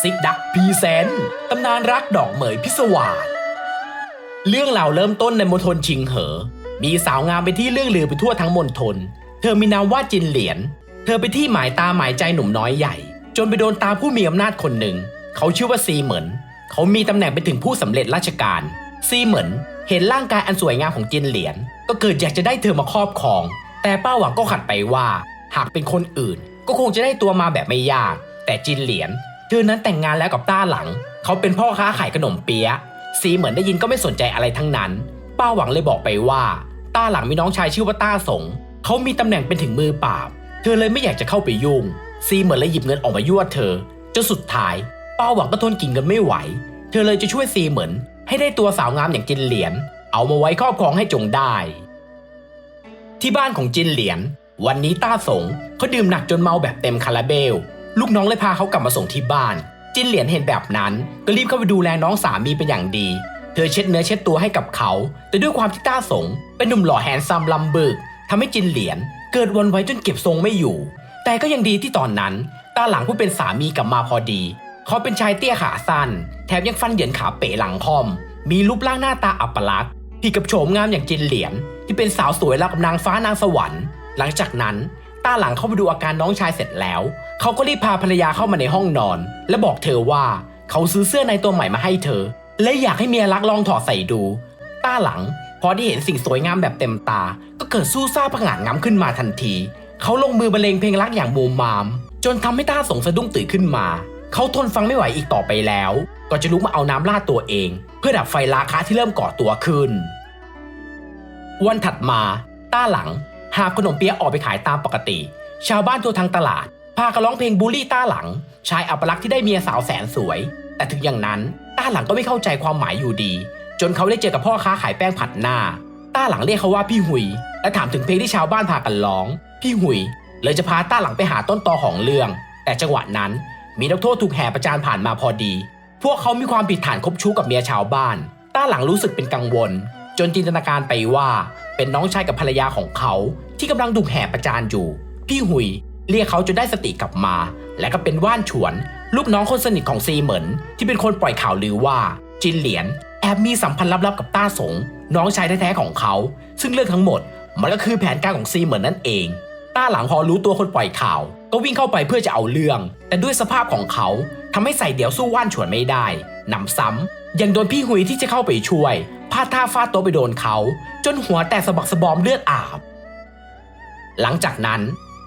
ซิกดักพีเซนตำนานรักดอกเหมยพิศวาสเรื่องราวเริ่มต้นในมณฑลชิงเหอ มีสาวงามเป็นที่เรื่องลือไปทั่วทั้งมณฑล เธอมีนามว่าจินเหลียน เธอเป็นที่หมายตาหมายใจหนุ่มน้อยใหญ่ จนไปโดนตาผู้มีอำนาจคนหนึ่ง เขาชื่อว่าซีเหมิน เขามีตำแหน่งเป็นถึงผู้สำเร็จราชการ ซีเหมินเห็นร่างกายอันสวยงามของจินเหลียน ก็เกิดอยากจะได้เธอมาครอบครอง แต่ป้าหวังก็ขัดไปว่า หากเป็นคนอื่น ก็คงจะได้ตัวมาแบบไม่ยาก แต่จินเหลียน เธอนั้นแต่งงานแล้วกับต้าหลัง เขาเป็นพ่อค้าขายขนมเปี๊ยะซีเหมือนได้ยินก็ไม่สนใจอะไรทั้งนั้น ป้าหวังเลยบอกไปว่า ต้าหลังมีน้องชายชื่อว่าต้าสงเขามีตำแหน่งเป็นถึงมือปราบ เธอเลยไม่อยากจะเข้าไปยุ่ง ซีเหมือนเลยหยิบเงินออกมายั่วเธอจนสุดท้าย ป้าหวังก็ทนกินเงินไม่ไหว เธอเลยจะช่วยซีเหมือน ให้ได้ตัวสาวงามอย่างจินเหลียน เอามาไว้ครอบครองให้จงได้ ที่บ้านของจินเหลียน วันนี้ต้าสงเขาดื่มหนักจนเมาแบบเต็มคาราเบล ลูกน้องเลยพาเขากลับมาส่งที่บ้าน จินเหลียนเห็นแบบนั้น ก็รีบเข้าไปดูแลน้องสามีเป็นอย่างดี เธอเช็ดเนื้อเช็ดตัวให้กับเขา แต่ด้วยความที่ต้าสง เป็นหนุ่มหล่อแฮนซัมลำบึกทำให้จินเหลียนเกิดวนไว้จนเก็บทรงไม่อยู่ แต่ก็ยังดีที่ตอนนั้น ตาหลังผู้เป็นสามีกลับมาพอดี เขาเป็นชายเตี้ยขาสั้น แถมยังฟันเหยินขาเป๋หลังคอม มีรูปร่างหน้าตาอัปลักษณ์ที่กับโฉมงามอย่างจินเหลียนที่เป็นสาวสวยระดับนางฟ้านางสวรรค์ หลังจากนั้นตาหลังเข้าไปดูอาการน้องชายเสร็จแล้ว เขาก็รีบพาภรรยาเข้ามาในห้องนอน และบอกเธอว่าเขาซื้อเสื้อในตัวใหม่มาให้เธอ และอยากให้เมียรักลองถอดใส่ดู ต้าหลัง พอได้เห็นสิ่งสวยงามแบบเต็มตา ก็เกิดสู้ซ่าผงาดงามขึ้นมาทันที เขาลงมือบรรเลงเพลงรักอย่างมูมมาม จนทำให้ต้าสงสะดุ้งตื่นขึ้นมา เขาทนฟังไม่ไหวอีกต่อไปแล้ว ก็จะลุกมาเอาน้ำราดตัวเอง เพื่อดับไฟราคาที่เริ่มก่อตัวขึ้น วันถัดมา ต้าหลังหาขนมเปี๊ยะออกไปขายตามปกติ ชาวบ้านทั่วทั้งตลาด พากันร้องเพลงบูลลี่ต้าหลัง ชายอัปลักษณ์ที่ได้เมียสาวแสนสวย แต่ถึงอย่างนั้นต้าหลังก็ไม่เข้าใจความหมายอยู่ดี จนเขาได้เจอกับพ่อค้าขายแป้งผัดหน้า ต้าหลังเรียกเขาว่าพี่หุย และถามถึงเพลงที่ชาวบ้านพากันร้อง พี่หุย เลยจะพาต้าหลังไปหาต้นตอของเรื่อง แต่จังหวะนั้น มีนักโทษถูกแห่ประจานผ่านมาพอดี พวกเขามีความผิดฐานคบชู้กับเมียชาวบ้าน ต้าหลังรู้สึกเป็นกังวล จนจินตนาการไปว่า เป็นน้องชายกับภรรยาของเขา ที่กำลังถูกแห่ประจานอยู่ พี่หุย เรียกเขาจนได้สติกลับมา และก็เป็นว่านฉวน ลูกน้องคนสนิทของซีเหมินที่เป็นคนปล่อยข่าวลือว่าจินเหลียนแอบมีสัมพันธ์ลับๆกับต้าสง น้องชายแท้ๆของเขา ซึ่งเรื่องทั้งหมดมันก็คือแผนการของซีเหมินนั่นเอง ต้าหลังพอรู้ตัวคนปล่อยข่าว ก็วิ่งเข้าไปเพื่อจะเอาเรื่อง แต่ด้วยสภาพของเขาทำให้ใส่เดี่ยวสู้ว่านฉวนไม่ได้หนำซ้ำยังโดนพี่หุยที่จะเข้าไปช่วยพลาดท่าฟาดโต๊ะไปโดนเขา จนหัวแตกสะบักสะบอมเลือดอาบ หลังจากนั้น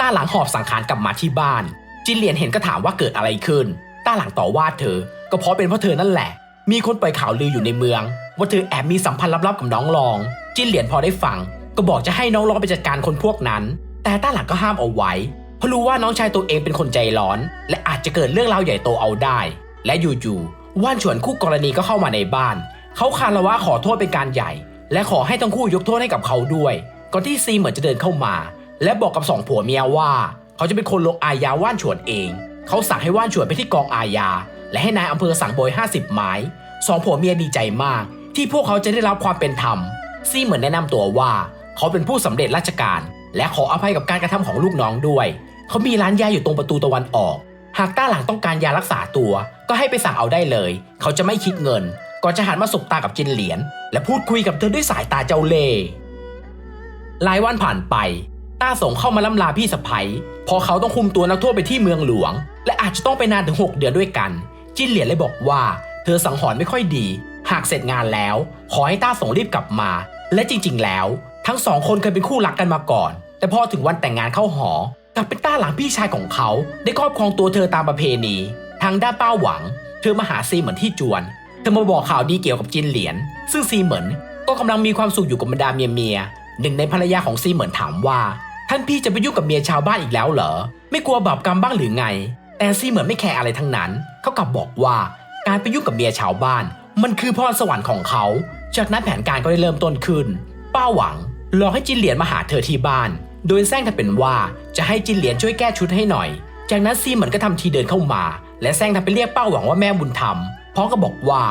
ต้าหลังหอบสังขารกลับมาที่บ้าน จินเหลียนเห็นก็ถามว่าเกิดอะไรขึ้น ต้าหลังต่อว่าเธอ ก็เพราะเป็นเพราะเธอนั่นแหละ มีคนปล่อยข่าวลืออยู่ในเมือง ว่าเธอแอบมีสัมพันธ์ลับๆกับน้องรอง จินเหลียนพอได้ฟัง ก็บอกจะให้น้องรองไปจัดการคนพวกนั้น แต่ต้าหลังก็ห้ามเอาไว้ เพราะรู้ว่าน้องชายตัวเองเป็นคนใจร้อน และอาจจะเกิดเรื่องราวใหญ่โตเอาได้ และอยู่ๆว่านฉวนคู่กรณีก็เข้ามาในบ้าน เขาคารวะขอโทษเป็นการใหญ่ และขอให้ทั้งคู่ยกโทษให้กับเขาด้วย ก่อนที่ซีเหมือนจะเดินเข้ามา และบอกกับสองผัวเมียว่า เขาจะเป็นคนลงอาญาว่านฉวนเอง เขาสั่งให้ว่านฉวนไปที่กองอาญา และให้นายอำเภอสั่งโบย 50 ไม้สองผัวเมียดีใจมาก ที่พวกเขาจะได้รับความเป็นธรรม ซี่เหมือนแนะนำตัวว่า เขาเป็นผู้สำเร็จราชการ และขออภัยกับการกระทำของลูกน้องด้วย เขามีร้านยาอยู่ตรงประตูตะวันออก หากต้าหลังต้องการยารักษาตัว ก็ให้ไปสั่งเอาได้เลย เขาจะไม่คิดเงิน ก่อนจะหันมาสบตากับจินเหลียน และพูดคุยกับเธอด้วยสายตาเจ้าเล่ห์หลายวันผ่านไป ต้าสงเข้ามาล่ำลาพี่สะพ้ยพอเขาต้องคุมตัวนักโทษไปที่เมืองหลวง และอาจจะต้องไปนานถึง 6 เดือนด้วยกัน จินเหลียนเลยบอกว่า เธอสังหรณ์ไม่ค่อยดี หากเสร็จงานแล้ว ขอให้ต้าสงรีบกลับมา และจริง ๆ แล้ว ทั้งสองคนเคยเป็นคู่รักกันมาก่อน แต่พอถึงวันแต่งงานเข้าหอกลับเป็นต้าหลังพี่ชายของเขา ได้ครอบครองตัวเธอตามประเพณี ทางด้านป้าหวัง เธอมาหาซีเหมือนที่จวน เธอมาบอกข่าวดีเกี่ยวกับจินเหลียน ซึ่งซีเหมินก็กำลังมีความสุขอยู่กับบรรดาเมียเมียหนึ่งในภรรยาของซีเหมินถามว่า ท่านพี่จะไปยุ่งกับเมียชาวบ้านอีกแล้วเหรอ ไม่กลัวบาปกรรมบ้างหรือไง แต่ซีเหมือนไม่แคร์อะไรทั้งนั้น เขากลับบอกว่าการไปยุ่งกับเมียชาวบ้าน มันคือพรสวรรค์ของเขา จากนั้นแผนการก็ได้เริ่มต้นขึ้น ป้าหวังหลอกให้จินเหลียนมาหาเธอที่บ้าน โดยแซงทำเป็นว่าจะให้จินเหลียนช่วยแก้ชุดให้หน่อย จากนั้นซีเหมือนก็ทำทีเดินเข้ามา และแซงทำเป็นเรียกป้าหวังว่าแม่บุญธรรมพร้อมกับบอกว่า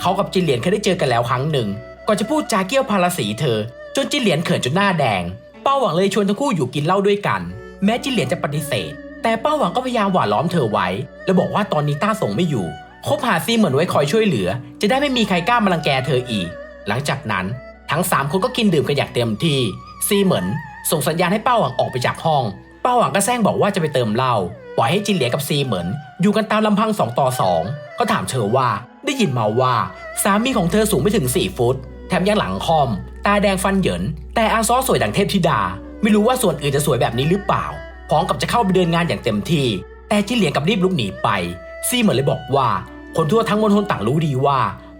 เขากับจินเหลียนเคยได้เจอกันแล้วครั้งหนึ่งก่อนจะพูดจาเกี้ยวพาราสีเธอ จนจินเหลียนเขินจนหน้าแดง ป้าหวังเลยชวนทั้งคู่อยู่กินเหล้าด้วยกัน แม้จิเหลียนจะปฏิเสธ แต่ป้าหวังก็พยายามหว่านล้อมเธอไว้ แล้วบอกว่าตอนนี้ต้าส่งไม่อยู่คบหาซีเหมือนไว้คอยช่วยเหลือ จะได้ไม่มีใครกล้ามารังแกเธออีก หลังจากนั้นทั้งสามคนก็กินดื่มกันอย่างเต็มที่ซีเหมือนส่งสัญญาณให้ป้าหวังออกไปจากห้องป้าหวังก็แซงบอกว่าจะไปเติมเหล้าปล่อยให้จินเหลียกับซีเหมือนอยู่กันตามลำพังสองต่อสองก็ถามเธอว่าได้ยินมาว่า สามีของเธอสูงไม่ถึง 4 ฟุต แถมยังหลังคอม ตาแดงฟันเหยิน แต่อาซอสวยดังเทพธิดา ไม่รู้ว่าส่วนอื่นจะสวยแบบนี้หรือเปล่า พร้อมกับจะเข้าไปเดินงานอย่างเต็มที่ แต่จิเหลียงกับรีบลุกหนีไป ซี่เหมือนเลยบอกว่า คนทั่วทั้งมณฑลต่างรู้ดีว่า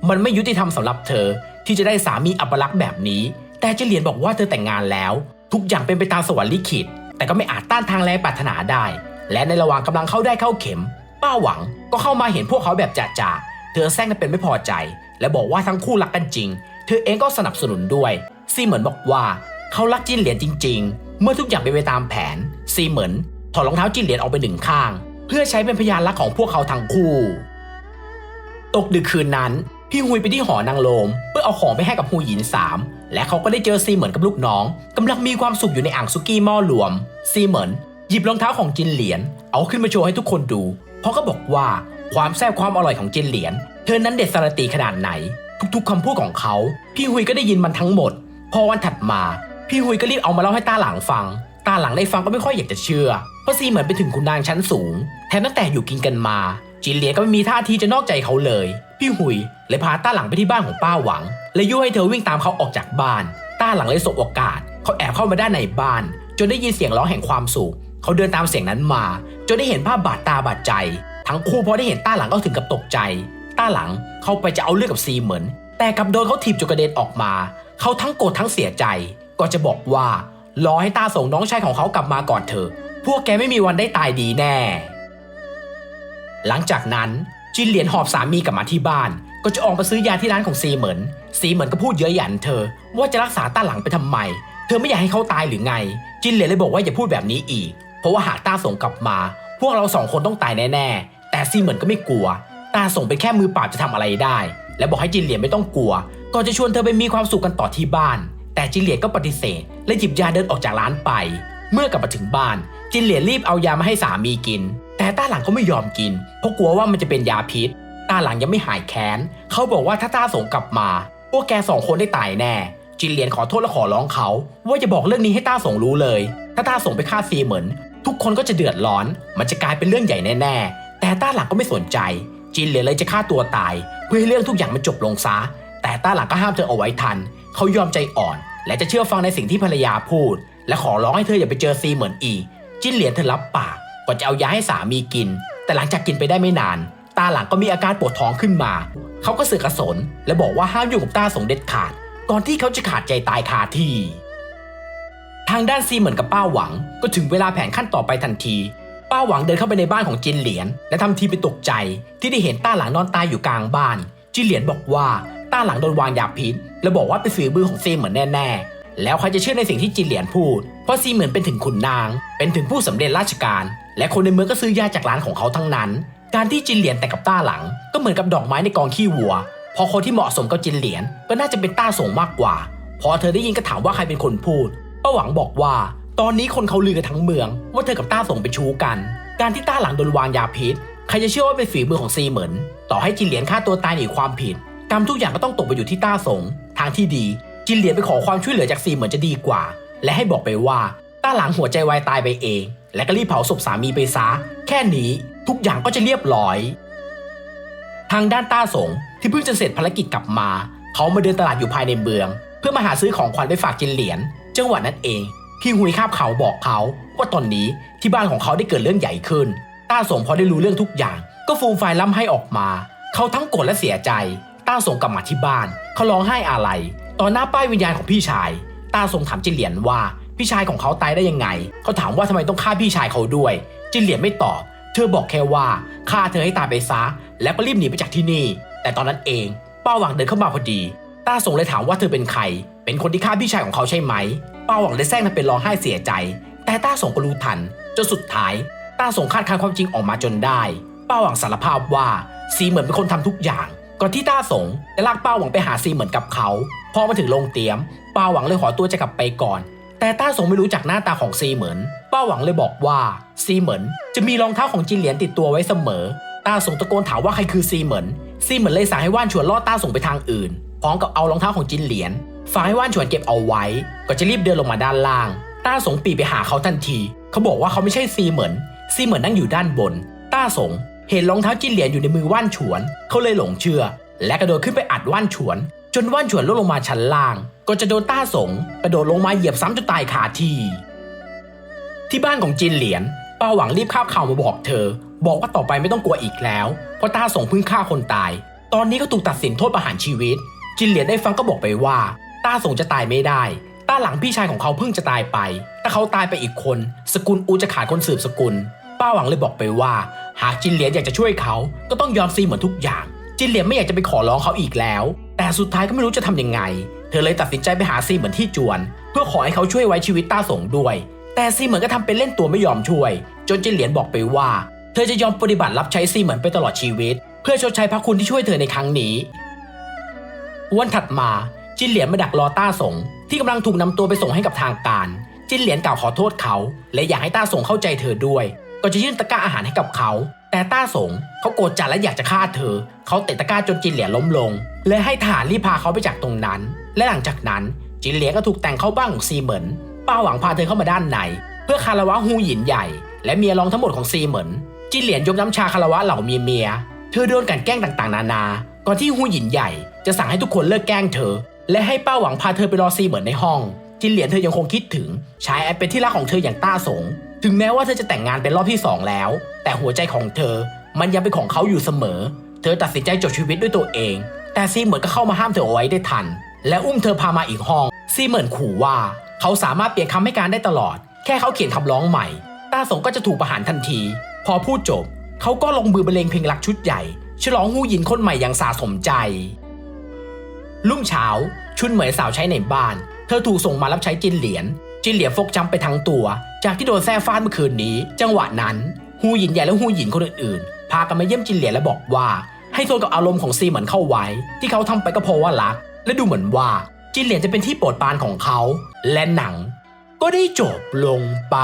มันไม่ยุติธรรมสำหรับเธอ ที่จะได้สามีอัปลักษณ์แบบนี้ แต่จิเหลียนบอกว่าเธอแต่งงานแล้ว ทุกอย่างเป็นไปตามสวรรค์ลิขิต แต่ก็ไม่อาจต้านทางแรงปรารถนาได้ และในระหว่างกำลังเข้าได้เข้าเข็ม ป้าหวังก็เข้ามาเห็นพวกเขาแบบจ่าๆเธอแซงกันเป็นไม่พอใจ และบอกว่าทั้งคู่รักกันจริง เธอเองก็สนับสนุนด้วย ซีเหมือนบอกว่าเขารักจินเหลียนจริง ๆ เมื่อทุกอย่างเป็นไปตามแผน ซีเหมือนถอดรองเท้าจินเหลียนออกไปหนึ่งข้าง เพื่อใช้เป็นพยานรักของพวกเขาทั้งคู่ ตกดึกคืนนั้น พี่ฮุยไปที่หอนางโลม เพื่อเอาของไปให้กับฮูหยินสามและเขาก็ได้เจอซีเหมือนกับลูกน้องกำลังมีความสุขอยู่ในอ่างซุกี้หม้อรวม ซีเหมือนหยิบรองเท้าของจินเหลียนเอาขึ้นมาโชว์ให้ทุกคนดู เพราะก็บอกว่าความแซ่บความอร่อยของจินเหลียนเธอนั้นเด็ดสารตีขนาดไหน ทุกๆคำพูดของเขา พี่ฮุยก็ได้ยินมันทั้งหมด พอวันถัดมา พี่ฮุยก็รีบเอามาเล่าให้ตาหลังฟัง ตาหลังได้ฟังก็ไม่ค่อยอยากจะเชื่อ เพราะซีเหมือนไปถึงคุณนางชั้นสูง แถมตั้งแต่อยู่กินกันมา จินเหลียก็ไม่มีท่าทีจะนอกใจเขาเลย พี่หุยเลยพาต้าหลังไปที่บ้านของป้าหวัง และยั่ให้เธอวิ่งตามเขาออกจากบ้านต้าหลังเลยสบโอกาส เขาแอบเข้ามาด้านในบ้าน จนได้ยินเสียงร้องแห่งความสุข เขาเดินตามเสียงนั้นมา จนได้เห็นภาพบาดตาบาดใจ ทั้งคู่พอได้เห็นต้าหลังก็ถึงกับตกใจ ต้าหลังเข้าไปจะเอาเรื่องกับซีเหมือน แต่กับโดนเขาถีบจนกระเด็นออกมา เขาทั้งโกรธทั้งเสียใจ ก็จะบอกว่ารอให้ต้าส่งน้องชายของเขากลับมาก่อนเถอะ พวกแกไม่มีวันได้ตายดีแน่ หลังจากนั้นจินเหลียนหอบสามีกลับมาที่บ้าน ก็จะออกมาซื้อยาที่ร้านของซีเหมินซีเหมินก็พูดเย้ยหยันเธอ ว่าจะรักษาต้าหลังไปทำไม เธอไม่อยากให้เขาตายหรือไง จินเหลียนเลยบอกว่าอย่าพูดแบบนี้อีก เพราะว่าหากต้าส่งกลับมา พวกเราสองคนต้องตายแน่ๆแต่ซีเหมินก็ไม่กลัว ตาส่งเป็นแค่มือเปล่าจะทำอะไรได้ และบอกให้จินเหลียนไม่ต้องกลัวก่อนจะชวนเธอไปมีความสุขกันต่อที่บ้าน แต่จินเหลียนก็ปฏิเสธ และหยิบยาเดินออกจากร้านไป เมื่อกลับมาถึงบ้าน จินเหลียนรีบเอายามาให้สามีกิน แต่ต้าหลังก็ไม่ยอมกิน เพราะกลัวว่ามันจะเป็นยาพิษ ต้าหลังยังไม่หายแค้น เขาบอกว่าถ้าต้าส่งกลับมา พวกแกสองคนได้ตายแน่ จินเหลียนขอโทษและขอร้องเขา ว่าจะบอกเรื่องนี้ให้ต้าส่งรู้เลย ถ้าต้าส่งไปฆ่าซีเหมินทุกคนก็จะเดือดร้อน มันจะกลายเป็นเรื่องใหญ่แน่ ๆ แต่ต้าหลังก็ไม่สนใจ จินเหลียนเลยจะฆ่าตัวตาย เพื่อให้เรื่องทุกอย่างมันจบลงซะ แต่ต้าหลังก็ห้ามเธอเอาไว้ทัน เขายอมใจอ่อน และจะเชื่อฟังในสิ่งที่ภรรยาพูด และขอร้องให้เธออย่าไปเจอซีเหมือนอี จิ้นเหลียนเธอรับปากก่อนจะเอายาให้สามีกิน แต่หลังจากกินไปได้ไม่นาน ตาหลังก็มีอาการปวดท้องขึ้นมา เขาก็เสือกกระสน และบอกว่าห้ามอยู่กับต้าสงเด็ดขาด ก่อนที่เขาจะขาดใจตายคาที่ ทางด้านซีเหมือนกับป้าหวัง ก็ถึงเวลาแผนขั้นต่อไปทันที ป้าหวังเดินเข้าไปในบ้านของจินเหลียน และทำทีเป็นตกใจที่ได้เห็นต้าหลังนอนตายอยู่กลางบ้าน จินเหลียนบอกว่าต้าหลังโดนวางยาพิษ และบอกว่าเป็นฝีมือของซีเหมือนแน่ๆ แล้วใครจะเชื่อในสิ่งที่จินเหลียนพูด เพราะซีเหมือนเป็นถึงขุนนาง เป็นถึงผู้สำเร็จราชการ และคนในเมืองก็ซื้อยาจากร้านของเขาทั้งนั้น การที่จินเหลียนแต่งกับต้าหลัง ก็เหมือนกับดอกไม้ในกองขี้วัว พอคนที่เหมาะสมกับจินเหลียนก็น่าจะเป็นต้าสงมากกว่า พอเธอได้ยินก็ถามว่าใครเป็นคนพูดป้าหวังบอกว่า ตอนนี้คนเขาลือกันทั้งเมือง ว่าเธอกับต้าสงเป็นชู้กัน การที่ต้าหลังโดนวางยาพิษ ใครจะเชื่อว่าเป็นฝีมือของซีเหมินต่อให้จินเหลียนฆ่าตัวตายหนีความผิดกรรมทุกอย่างก็ต้องตกไปอยู่ที่ต้าสงทางที่ดี จินเหลียนไปขอความช่วยเหลือจากซีเหมือนจะดีกว่า และให้บอกไปว่าต้าหลังหัวใจวายตายไปเอง และก็รีบเผาศพสามีไปซะแค่นี้ทุกอย่างก็จะเรียบร้อย ทางด้านต้าสงที่เพิ่งจะเสร็จภารกิจกลับมา เขามาเดินตลาดอยู่ภายในเมือง เพื่อมาหาซื้อของขวัญไปฝากจินเหลียนจังหวะนั้นเอง พี่หุยคาบเขาบอกเขาว่าตอนนี้ที่บ้านของเขาได้เกิดเรื่องใหญ่ขึ้น ต้าสงพอได้รู้เรื่องทุกอย่าง ก็ฟูมไฟล่ำให้ออกมา เขาทั้งโกรธและเสียใจ ต้าสงกลับมาที่บ้าน เขาร้องไห้อาลัยต่อหน้าป้ายวิญญาณของพี่ชาย ต้าสงถามจิเหลียนว่าพี่ชายของเขาตายได้ยังไง เขาถามว่าทำไมต้องฆ่าพี่ชายเขาด้วย จิเหลียนไม่ตอบ เธอบอกแค่ว่าฆ่าเธอให้ตายไปซะ แล้วก็รีบหนีไปจากที่นี่ แต่ตอนนั้นเอง ป้าหวังเดินเข้ามาพอดี ต้าสงเลยถามว่าเธอเป็นใคร เป็นคนที่ฆ่าพี่ชายของเขาใช่ไหมเป้าหวังเลยแซงทำเป็นร้องไห้เสียใจ แต่ต้าสงก็รู้ทันจนสุดท้าย ต้าสงคาดคานความจริงออกมาจนได้ เป้าหวังสารภาพว่าซีเหมือนเป็นคนทำทุกอย่างก่อนที่ต้าสงจะลากเป้าหวังไปหาซีเหมือนกับเขาพอมาถึงโรงเตรียม เป้าหวังเลยขอตัวจะกลับไปก่อน แต่ต้าสงไม่รู้จักหน้าตาของซีเหมินเป้าหวังเลยบอกว่าซีเหมินจะมีรองเท้าของจินเหลียนติดตัวไว้เสมอ ต้าสงตะโกนถามว่าใครคือซีเหมินซีเหมินเลยสั่งให้ว่านชวนล่อต้าสงไปทางอื่นพร้อมกับเอารองเท้าของจินเหลียน ฝากให้ว่านชวนเก็บเอาไว้ ก็จะรีบเดินลงมาด้านล่าง ต้าสงปีไปหาเขาทันที เขาบอกว่าเขาไม่ใช่ซีเหมินซีเหมินนั่งอยู่ด้านบน ต้าสงเห็นรองเท้าจินเหลียนอยู่ในมือว่านฉวน เขาเลยหลงเชื่อ และกระโดดขึ้นไปอัดว่านฉวน จนว่านฉวนล่วงลงมาชั้นล่าง ก็จะโดนต้าสงกระโดดลงมาเหยียบซ้ำจนตายคาที่ ที่บ้านของจินเหลียนป้าหวังรีบข้าวข่าวมาบอกเธอ บอกว่าต่อไปไม่ต้องกลัวอีกแล้ว เพราะต้าสงเพิ่งฆ่าคนตาย ตอนนี้ก็ถูกตัดสินโทษประหารชีวิต จินเหลียนได้ฟังก็บอกไปว่า ต้าสงจะตายไม่ได้ ต้าหลังพี่ชายของเขาเพิ่งจะตายไปแต่เขาตายไปอีกคน สกุลอูจะขาดคนสืบสกุล ป้าหวังเลยบอกไปว่า หากจินเหลียนอยากจะช่วยเขา ก็ต้องยอมซีเหมือนทุกอย่าง จินเหลียนไม่อยากจะไปขอร้องเขาอีกแล้ว แต่สุดท้ายก็ไม่รู้จะทำยังไง เธอเลยตัดสินใจไปหาซีเหมือนที่จวน เพื่อขอให้เขาช่วยไว้ชีวิตต้าสงด้วย แต่ซีเหมือนก็ทำเป็นเล่นตัวไม่ยอมช่วย จนจินเหลียนบอกไปว่า เธอจะยอมปฏิบัติรับใช้ซีเหมือนไปตลอดชีวิต เพื่อชดใช้พระคุณที่ช่วยเธอในครั้งนี้วันถัดมา จินเหลียนมาดักรอต้าสงที่กำลังถูกนำตัวไปส่งให้กับทางการ จินเหลียนกล่าวขอโทษเขา และอยากให้ต้าสงเข้าใจเธอด้วย ก็จะยื่นตะกร้าอาหารให้กับเขา แต่ต้าสงเขาโกรธจัดและอยากจะฆ่าเธอ เขาเตะตะกร้าจนจินเหลียนล้มลง และให้ทหารรีบพาเขาไปจากตรงนั้น และหลังจากนั้นจินเหลียนก็ถูกแต่งเข้าบ้านของซีเหมินป้าหวังพาเธอเข้ามาด้านใน เพื่อคารวะฮูหยินใหญ่ และเมียรองทั้งหมดของซีเหมินจินเหลียนยกน้ำชาคารวะเหล่าเมียเมียเธอโดนกันแกล้งต่างๆ นานา ก่อนที่ฮูหยินใหญ่จะสั่งให้ทุกคนเลิกแกล้งเธอ และให้ป้าหวังพาเธอไปรอซีเหมินในห้อง จินเหลียนเธอยังคงคิดถึงชายแอนเป็นที่รักของเธออย่างต้าสง ถึงแม้ว่าเธอจะแต่งงานเป็นรอบที่สองแล้ว แต่หัวใจของเธอมันยังเป็นของเขาอยู่เสมอ เธอตัดสินใจจบชีวิตด้วยตัวเอง แต่ซีเหมินก็เข้ามาห้ามเธอเอาไว้ได้ทัน และอุ้มเธอพามาอีกห้อง ซีเหมินขู่ว่า เขาสามารถเปลี่ยนคำให้การได้ตลอด แค่เขาเขียนคำร้องใหม่ ต้าสงก็จะถูกประหารทันที พอพูดจบ เขาก็ลงมือบรรเลงเพลงรักชุดใหญ่ ฉลองหูหยินคนใหม่อย่างสาสมใจ รุ่งเช้า ชุนเหมยสาวใช้ในบ้าน เธอถูกส่งมารับใช้จินเหลียน จินเหลียนฟกช้ำไปทั้งตัว จากที่โดนแซ่ฟาดเมื่อคืนนี้ จังหวะนั้นฮูหยินใหญ่และฮูหยินคนอื่นๆ พากันมาเยี่ยมจินเหลียนและบอกว่า ให้โทนกับอารมณ์ของซีเหมือนเข้าไว้ ที่เขาทำไปก็เพราะว่ารัก และดูเหมือนว่าจินเหลียนจะเป็นที่โปรดปานของเขา และหนัง ก็ได้จบลงไป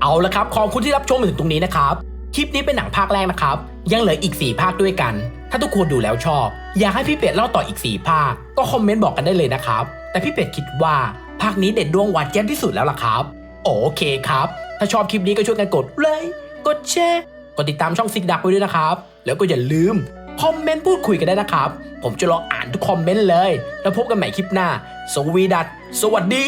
เอาละครับขอบคุณที่รับชมถึงตรงนี้นะครับ คลิปนี้เป็นหนังภาคแรกนะครับ ยังเหลืออีก 4 ภาคด้วยกัน ถ้าทุกคนดูแล้วชอบ อยากให้พี่เป็ดเล่าต่ออีก 4 ภาค ก็คอมเมนต์บอกกันได้เลยนะครับ แต่พี่เป็ดคิดว่าภาคนี้เด็ดดวงวานแจ่มที่สุดแล้วล่ะครับ โอเคครับ ถ้าชอบคลิปนี้ก็ช่วยกันกดไลค์กดแชร์กดติดตามช่องซิกดักไว้ด้วยนะครับ แล้วก็อย่าลืมคอมเมนต์พูดคุยกันได้นะครับ ผมจะรออ่านทุกคอมเมนต์เลย แล้วพบกันใหม่คลิปหน้า สวีดัตสวัสดี